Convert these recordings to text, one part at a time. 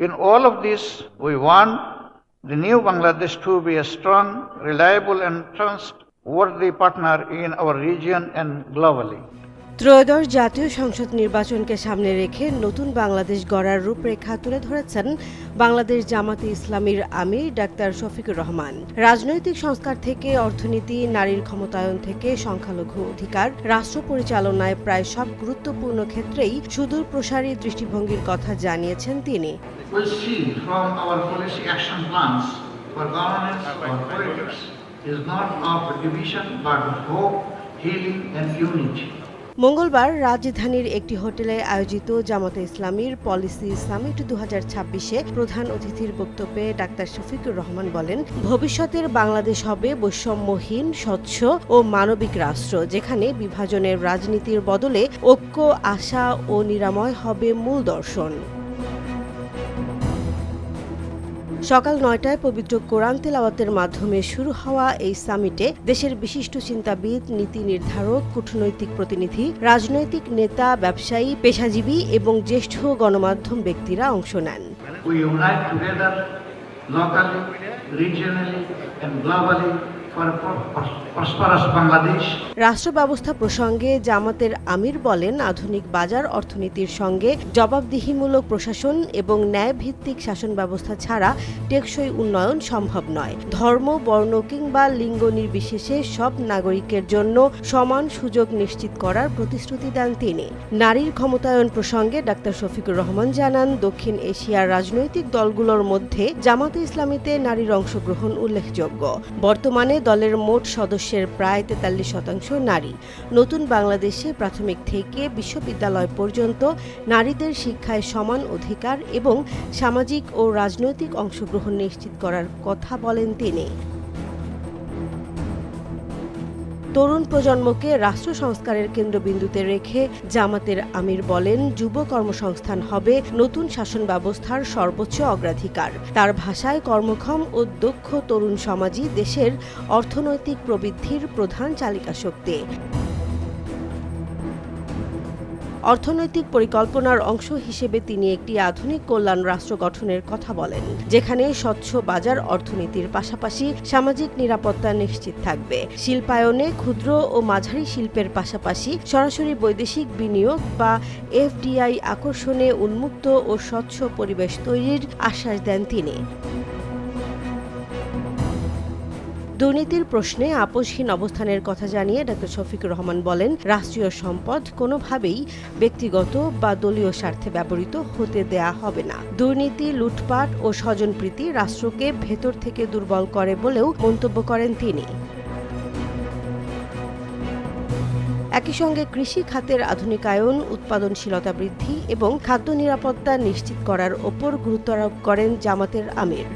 In all of this, we want the new Bangladesh to be a strong, reliable, and trustworthy partner in our region and globally. ত্রয়োদশ জাতীয় সংসদ নির্বাচনকে সামনে রেখে নতুন বাংলাদেশ গড়ার রূপরেখা তুলে ধরেছেন বাংলাদেশ জামাতে ইসলামীর আমির ডাক্তার শফিকুর রহমান রাজনৈতিক সংস্কার থেকে অর্থনীতি নারীর ক্ষমতায়ন থেকে সংখ্যালঘু অধিকার রাষ্ট্র পরিচালনায় প্রায় সব গুরুত্বপূর্ণ ক্ষেত্রেই সুদূর প্রসারী দৃষ্টিভঙ্গির কথা জানিয়েছেন তিনি We see from our policy action plans for governance or politics is not of division but hope, healing, and unity. মঙ্গলবার রাজধানীর একটি হোটেলে আয়োজিত জামাতে ইসলামীর পলিসি সামিট দু ছাব্বিশে প্রধান অতিথির বক্তব্যে ডাক্তার শফিকুর রহমান বলেন ভবিষ্যতের বাংলাদেশ হবে বৈষম্যহীন স্বচ্ছ ও মানবিক রাষ্ট্র যেখানে বিভাজনের রাজনীতির বদলে ঐক্য আশা ও নিরাময় হবে মূল দর্শন সকাল নয়টায় পবিত্র কোরআন তেলাওয়াতের মাধ্যমে শুরু হওয়া এই সামিটে দেশের বিশিষ্ট চিন্তাবিদ, নীতি নির্ধারক, কূটনৈতিক প্রতিনিধি, রাজনৈতিক নেতা, ব্যবসায়ী, পেশাজীবী এবং জ্যেষ্ঠ গণমাধ্যম ব্যক্তিরা অংশ নেন। রাষ্ট্র ব্যবস্থা প্রসঙ্গে জামাতের আমির বলেন, আধুনিক বাজার অর্থনীতির সঙ্গে জবাবদিহিমূলক প্রশাসন এবং ন্যায়ভিত্তিক শাসন ব্যবস্থা ছাড়া টেকসই উন্নয়ন সম্ভব নয়। ধর্ম, বর্ণ কিংবা লিঙ্গ নির্বিশেষে সব নাগরিকের জন্য সমান সুযোগ নিশ্চিত করার প্রতিশ্রুতি দেন তিনি। নারীর ক্ষমতায়ন প্রসঙ্গে ডাক্তার শফিকুর রহমান জানান, দক্ষিণ এশিয়ার রাজনৈতিক দলগুলোর মধ্যে জামাতে ইসলামীতে নারীর অংশগ্রহণ উল্লেখযোগ্য। বর্তমানে দলের মোট সদস্যের প্রায় তেতাল্লিশ শতাংশ নারী। নতুন বাংলাদেশে প্রাথমিক থেকে বিশ্ববিদ্যালয় পর্যন্ত নারীদের শিক্ষায় সমান অধিকার এবং সামাজিক ও রাজনৈতিক অংশগ্রহণ নিশ্চিত করার কথা বলেন তিনি। তরুণ প্রজন্মকে রাষ্ট্র সংস্কারের কেন্দ্রবিন্দুতে রেখে জামাতের আমির বলেন, যুব কর্মসংস্থান হবে নতুন শাসন ব্যবস্থার সর্বোচ্চ অগ্রাধিকার। তার ভাষায় কর্মক্ষম ও দক্ষ তরুণ সমাজই দেশের অর্থনৈতিক প্রবৃদ্ধির প্রধান চালিকা শক্তি অর্থনৈতিক পরিকল্পনার অংশ হিসেবে তিনি একটি আধুনিক কল্যাণ রাষ্ট্র গঠনের কথা বলেন, যেখানে স্বচ্ছ বাজার অর্থনীতির পাশাপাশি সামাজিক নিরাপত্তা নিশ্চিত থাকবে। শিল্পায়নে ক্ষুদ্র ও মাঝারি শিল্পের পাশাপাশি সরাসরি বৈদেশিক বিনিয়োগ বা এফডিআই আকর্ষণে উন্মুক্ত ও স্বচ্ছ পরিবেশ তৈরির আশ্বাস দেন তিনি। দুর্নীতির প্রশ্নে আপোষহীন অবস্থানের কথা জানিয়ে ডক্টর শফিকুর রহমান বলেন, রাষ্ট্রীয় সম্পদ কোনোভাবেই ব্যক্তিগত বা দলীয় স্বার্থে ব্যবহৃত হতে দেয়া হবে না। দুর্নীতি, লুটপাট ও স্বজনপ্রীতি রাষ্ট্রকে ভেতর থেকে দুর্বল করে বলেও মন্তব্য করেন তিনি। একই সঙ্গে কৃষি খাতের আধুনিকায়ন, উৎপাদনশীলতা বৃদ্ধি এবং খাদ্য নিরাপত্তা নিশ্চিত করার ওপর গুরুত্ব আরোপ করেন জামাতের আমির।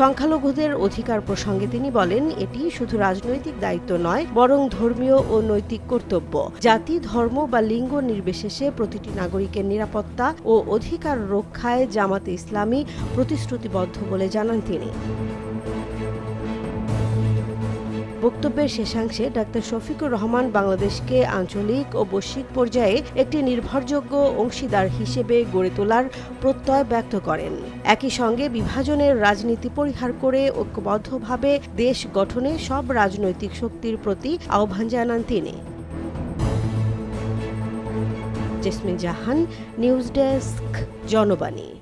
সংখ্যালঘুদের অধিকার প্রসঙ্গে তিনি বলেন, এটি শুধু রাজনৈতিক দায়িত্ব নয়, বরং ধর্মীয় ও নৈতিক কর্তব্য। জাতি, ধর্ম বা লিঙ্গ নির্বিশেষে প্রতিটি নাগরিকের নিরাপত্তা ও অধিকার রক্ষায় জামাতে ইসলামী প্রতিশ্রুতিবদ্ধ বলে জানান তিনি। বক্তব্যের শেষাংশে ডাক্তার শফিকুর রহমান বাংলাদেশকে আঞ্চলিক ও বৈশ্বিক পর্যায়ে একটি নির্ভরযোগ্য অংশীদার হিসেবে গড়ে তোলার প্রত্যয় ব্যক্ত করেন। একই সঙ্গে বিভাজনের রাজনীতি পরিহার করে ঐক্যবদ্ধভাবে দেশ গঠনে সব রাজনৈতিক শক্তির প্রতি আহ্বান জানান তিনি। Jesmin Jahan, news desk, Janobani.